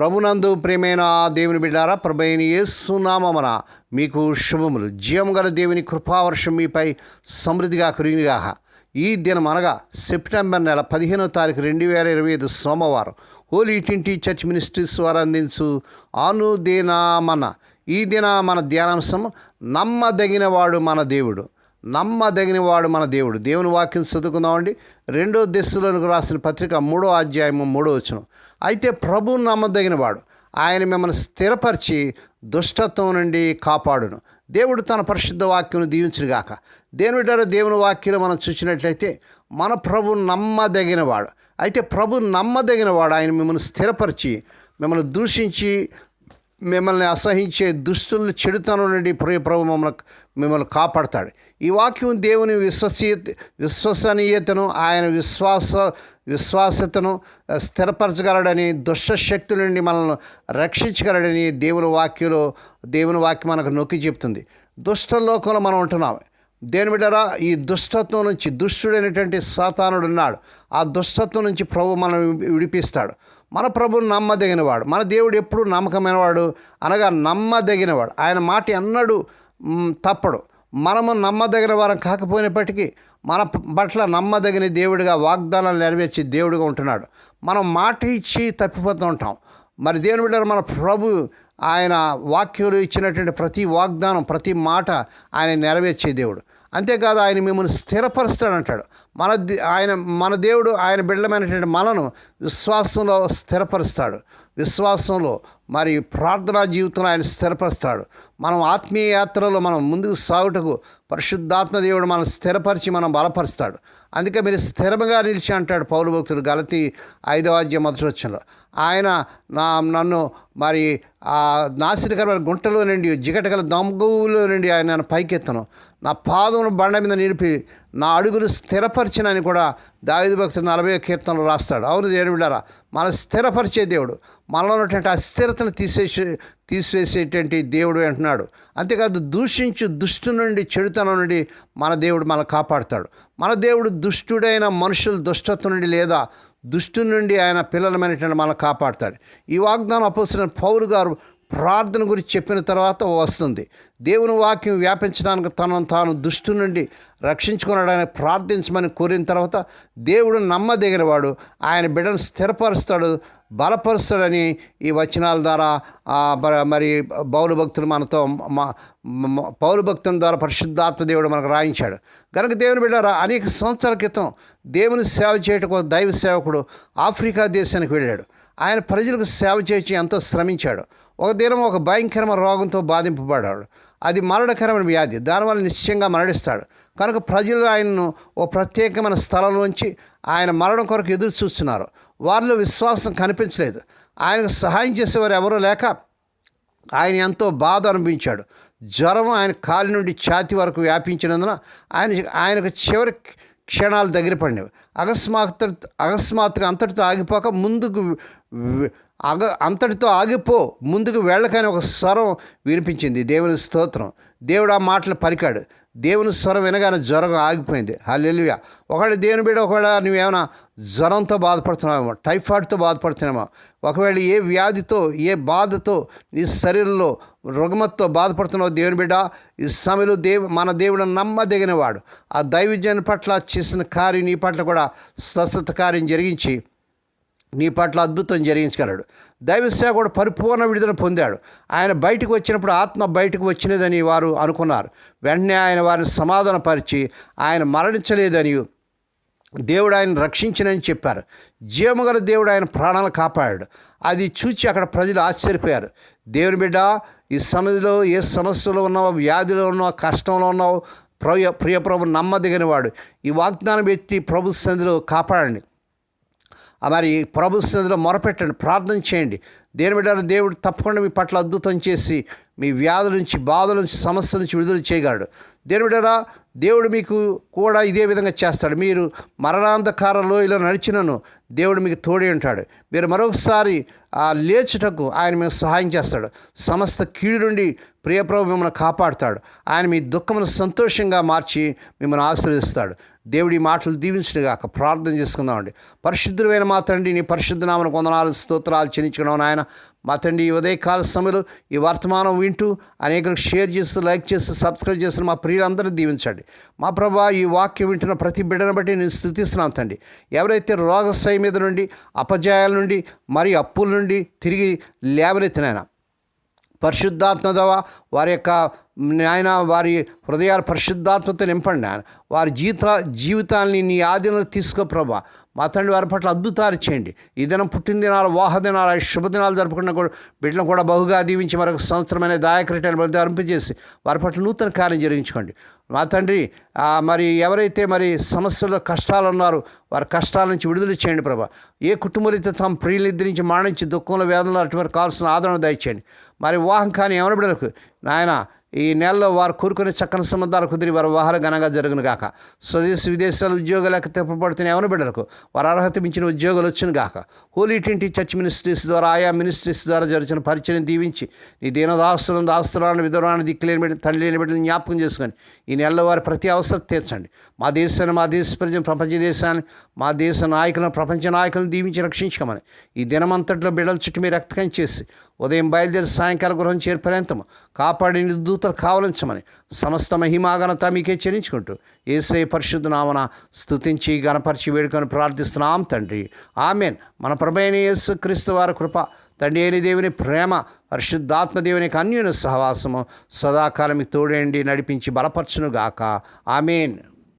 ప్రభునందు ప్రేమైన దేవుని బిడ్డారా ప్రభైన యేసునామన మీకు శుభములు. జీవం గల దేవుని కృపావర్షం మీపై సమృద్ధిగా కురిగిగాక ఈ దినం అనగా సెప్టెంబర్ నెల పదిహేనో తారీఖు రెండు వేల ఇరవై ఐదు సోమవారం హోలీ ఇటింటి చర్చ్ మినిస్ట్రీస్ వారు అందించు అనుదినామన. ఈ దిన మన ధ్యానాంశం నమ్మదగినవాడు మన దేవుడు. నమ్మదగినవాడు మన దేవుడు. దేవుని వాక్యం చదువుకుందామండి. రెండో దశలోనికి రాసిన పత్రిక మూడో అధ్యాయము మూడో వచనం. అయితే ప్రభు నమ్మదగినవాడు ఆయన మిమ్మల్ని స్థిరపరిచి దుష్టత్వం నుండి కాపాడును. దేవుడు తన పరిశుద్ధ వాక్యం దీవించుగాక దేని ద్వారా దేవుని వాక్యం మనం చూసినట్లయితే మన ప్రభు నమ్మదగినవాడు. అయితే ప్రభు నమ్మదగినవాడు. ఆయన మిమ్మల్ని స్థిరపరిచి మిమ్మల్ని దూషించి మిమ్మల్ని అసహించే దుస్తులను చెడుతనం నుండి ప్రియప్రభు మమ్మల్ని మిమ్మల్ని కాపాడతాడు. ఈ వాక్యం దేవుని విశ్వసీయ విశ్వసనీయతను ఆయన విశ్వాస విశ్వాసతను స్థిరపరచగలడని దుష్ట శక్తుల నుండి మనల్ని రక్షించగలడని దేవుని వాక్యంలో దేవుని వాక్యం మనకు నొక్కి చెప్తుంది. దుష్ట లోకంలో మనం ఉంటున్నాం. దేని బిడ్డరా ఈ దుష్టత్వం నుంచి దుష్టుడైనటువంటి సాతానుడు ఉన్నాడు. ఆ దుష్టత్వం నుంచి ప్రభు మనం విడిపిస్తాడు. మన ప్రభువు నమ్మదగినవాడు. మన దేవుడు ఎప్పుడు నమ్మకమైనవాడు అనగా నమ్మదగినవాడు. ఆయన మాట ఎన్నడూ తప్పడు. మనము నమ్మదగిన వారం కాకపోయినప్పటికీ మన పట్ల నమ్మదగిన దేవుడిగా వాగ్దానాలు నెరవేర్చి దేవుడిగా ఉంటున్నాడు. మనం మాట ఇచ్చి తప్పిపోతూ ఉంటాం. మరి దేవుని బిడ్డ మన ప్రభు ఆయన వాక్యంలో ఇచ్చినటువంటి ప్రతి వాగ్దానం ప్రతి మాట ఆయన నెరవేర్చే దేవుడు. అంతేకాదు ఆయన మిమ్మల్ని స్థిరపరుస్తాడంటాడు మన ఆయన మన దేవుడు ఆయన బిడ్డమైనటువంటి మనను విశ్వాసంలో స్థిరపరుస్తాడు. విశ్వాసంలో మరి ప్రార్థనా జీవితంలో ఆయన స్థిరపరుస్తాడు. మనం ఆత్మీయ యాత్రలో మనం ముందుకు సాగుటకు పరిశుద్ధాత్మ దేవుడు మనం స్థిరపరిచి మనం బలపరుస్తాడు. అందుకే మీరు స్థిరంగా నిలిచి అంటాడు పౌరు భక్తుడు గలతి ఐదవ అధ్యాయం మొదటి వచ్చంలో ఆయన నా నన్ను మరి ఆ నాసిరకరమైన గుంటలో నుండి జిగటగల దమ్గులో నుండి ఆయన నన్ను పైకెత్తను. నా పాదమును బండ మీద నిలిపి నా అడుగులు స్థిరపరిచినని కూడా దావిద భక్తుడు నలభై కీర్తనలు రాస్తాడు. అవును దేవుడారా మన స్థిరపరిచే దేవుడు. మనలో ఉన్నటువంటి అస్థిరతను తీసేసి తీసివేసేటువంటి దేవుడు అంటున్నాడు. అంతేకాదు దూషించు దుష్టు నుండి చెడుతనం నుండి మన దేవుడు మనం కాపాడుతాడు. మన దేవుడు దుష్టుడైన మనుషుల దుష్టత్వం నుండి లేదా దుష్టు నుండి ఆయన పిల్లలమైనటువంటి మనం కాపాడుతాడు. ఈ వాగ్దానం అపోసిన పౌరు గారు ప్రార్థన గురించి చెప్పిన తర్వాత వస్తుంది. దేవుని వాక్యం వ్యాపించడానికి తనను తాను దుష్టు నుండి రక్షించుకునడానికి ప్రార్థించమని కోరిన తర్వాత దేవుడు నమ్మదగినవాడు. ఆయన బిడ్డను స్థిరపరుస్తాడు. బలపరుస్తాడని ఈ వచనాల ద్వారా మరి- మరి పౌరు భక్తులు మనతో మా- పౌరు భక్తుల ద్వారా పరిశుద్ధాత్మ దేవుడు మనకు రాయించాడు. కనుక దేవుని బిడ్డారా అనేక సంవత్సరాల క్రితం దేవుని సేవ చేయటకు దైవ సేవకుడు ఆఫ్రికా దేశానికి వెళ్ళాడు. ఆయన ప్రజలకు సేవ చేసి ఎంతో శ్రమించాడు. ఒక దినం ఒక భయంకరమైన రోగంతో బాధింపబడ్డాడు. అది మరణకరమైన వ్యాధి. దానివల్ల నిశ్చయంగా మరణిస్తాడు. కనుక ప్రజలు ఆయనను ఓ ప్రత్యేకమైన స్థలంలోంచి ఆయన మరణం కొరకు ఎదురు చూస్తున్నారు. వారిలో విశ్వాసం కనిపించలేదు. ఆయనకు సహాయం చేసేవారు ఎవరూ లేక ఆయన ఎంతో బాధ అనిపించాడు జ్వరం ఆయన కాలి నుండి ఛాతి వరకు వ్యాపించినందున ఆయన ఆయనకు చివరి క్షణాలు దగ్గర పడినవి. అకస్మాత్ అకస్మాత్తుగా అంతటితో ఆగిపోక ముందుకు అగ అంతటితో ఆగిపో. ముందుకు వెళ్ళకని ఒక స్వరం వినిపించింది. దేవుని స్తోత్రం. దేవుడు ఆ మాటలు పలికాడు. దేవుని స్వరం వినగానే జ్వరం ఆగిపోయింది. హల్లెలూయా. ఒకవేళ దేవుని బిడ్డ ఒకవేళ నువ్వేమైనా జ్వరంతో బాధపడుతున్నావేమో టైఫాయిడ్తో బాధపడుతున్నామో ఒకవేళ ఏ వ్యాధితో ఏ బాధతో నీ శరీరంలో రుగమతో బాధపడుతున్నావు దేవుని బిడ్డ ఈ సమయంలో దేవు మన దేవుడు నమ్మదగినవాడు. ఆ దైవజన్ పట్ల చేసిన కార్యం నీ పట్ల కూడా స్వస్థత కార్యం జరిగించి నీ పట్ల అద్భుతం జరిగించగలడు. దైవ కూడా పరిపూర్ణ విడుదల పొందాడు. ఆయన బయటకు వచ్చినప్పుడు ఆత్మ బయటకు వచ్చినదని వారు అనుకున్నారు. వెంటనే ఆయన వారిని సమాధానపరిచి ఆయన మరణించలేదని దేవుడు ఆయన రక్షించినని చెప్పారు. జీవముగల దేవుడు ఆయన ప్రాణాలు కాపాడాడు. అది చూచి అక్కడ ప్రజలు ఆశ్చర్యపోయారు. దేవుని బిడ్డ ఈ సమయంలో ఏ సమస్యలో ఉన్నావో వ్యాధిలో ఉన్నావు కష్టంలో ఉన్నావో ప్రియ ప్రియ ప్రభు నమ్మదగిన వాడు ఈ వాగ్దానం ఎత్తి ప్రభు సంధిలో కాపాడండి. మరి ప్రభు సన్నిధిలో మొరపెట్టండి ప్రార్థన చేయండి. దేని బిడ్డారు దేవుడు తప్పకుండా మీ పట్ల అద్భుతం చేసి మీ వ్యాధుల నుంచి బాధల నుంచి సమస్యల నుంచి విడుదల చేయగలడు. దేవుడరా దేవుడు మీకు కూడా ఇదే విధంగా చేస్తాడు. మీరు మరణాంధకార లోయలో నడిచినను దేవుడు మీకు తోడి ఉంటాడు. మీరు మరొకసారి ఆ లేచుటకు ఆయన మీకు సహాయం చేస్తాడు. సమస్త కీడు నుండి ప్రియప్రభు మిమ్మల్ని కాపాడుతాడు. ఆయన మీ దుఃఖమును సంతోషంగా మార్చి మిమ్మల్ని ఆశీర్వదిస్తాడు. దేవుడి మాటలు దీవించుగాక ప్రార్థన చేసుకుందామండి. పరిశుద్ధుడైన మా మాత్రండి నీ పరిశుద్ధ నామను కొందనాలు స్తోత్రాలు చెల్లించుకున్నావు ఆయన మా తండ్రి ఈ ఉదయకాల సమయంలో ఈ వర్తమానం వింటూ అనేకలకు షేర్ చేస్తూ లైక్ చేస్తూ సబ్స్క్రైబ్ చేస్తున్న మా ప్రియులందరినీ దీవించండి. మా ప్రభా ఈ వాక్యం వింటున్న ప్రతి బిడ్డను బట్టి నేను స్థుతిస్తున్నాను తండ్రి. ఎవరైతే రోగస్థాయి మీద నుండి అపజయాల నుండి మరియు అప్పుల నుండి తిరిగి లేవనెత్తినైనా పరిశుద్ధాత్మదవ వారి యొక్క నాయన వారి హృదయాల పరిశుద్ధాత్మతో నింపండి ఆయన. వారి జీవిత జీవితాన్ని నీ ఆధీనంలో తీసుకో ప్రభా. మా తండ్రి వారి పట్ల అద్భుతాలు చేయండి. ఈ దినం పుట్టినదినాలు వాహదినాలు శుభదినాలు జరుపుకున్న కూడా బిడ్డలను కూడా బహుగా దీవించి మరొక సంవత్సరమైన దాయకరిటాన్ని బలి అర్పించేసి వారి పట్ల నూతన కార్యం జరిగించుకోండి. మా తండ్రి మరి ఎవరైతే మరి సమస్యలు కష్టాలు ఉన్నారో వారి కష్టాల నుంచి విడుదల చేయండి ప్రభా. ఏ కుటుంబాలైతే తమ ప్రియులు నిద్రించి మాణించి దుఃఖంలో వేదనలు అటువంటి కావాల్సిన ఆదరణ దయచేయండి. మరి వివాహం కానీ ఎవరి బిడ్డలకు నాయన ఈ నెలలో వారు కోరుకునే చక్కని సంబంధాలు కుదిరి వారి వివాహాలు ఘనంగా జరుగును గాక. స్వదేశ విదేశాల ఉద్యోగాలకు తెప్పబడుతున్న ఎవరి బిడ్డలకు? వారి అర్హత మించిన ఉద్యోగాలు వచ్చును గాక. హోలీ ట్వంటీ చర్చ్ మినిస్ట్రీస్ ద్వారా ఆయా మినిస్ట్రీస్ ద్వారా జరుగుతున్న పరిచయం దీవించి నీ దీనదాస్తులను దాస్తులను విధురాన్ని దిక్కులేని బిడ్డ తల్లి లేని బిడ్డలు జ్ఞాపకం చేసుకొని ఈ నెలలో వారి ప్రతి అవసరం తీర్చండి. మా దేశాన్ని మా దేశ ప్రజలు ప్రపంచ దేశాన్ని మా దేశ నాయకులను ప్రపంచ నాయకులను దీవించి రక్షించుకోమని ఈ దినమంతట్లో బిడ్డల చుట్టూ మీరు రక్తకం చేసి ఉదయం బయలుదేరి సాయంకాలం గృహం చేరిపర్యంతము కాపాడి దూతలు కావలించమని సమస్త మహిమాగనత మీకే చెల్లించుకుంటూ ఏసై పరిశుద్ధ నామన స్థుతించి గణపరిచి వేడుకొని ప్రార్థిస్తున్నాం తండ్రి. ఆమెన్. మన ప్రభైన యేసు క్రీస్తు వారి కృప తండ్రి అయిన దేవుని ప్రేమ పరిశుద్ధాత్మ దేవుని అన్యుని సహవాసము సదాకాలం తోడేండి నడిపించి బలపరచునుగాక. ఆమెన్.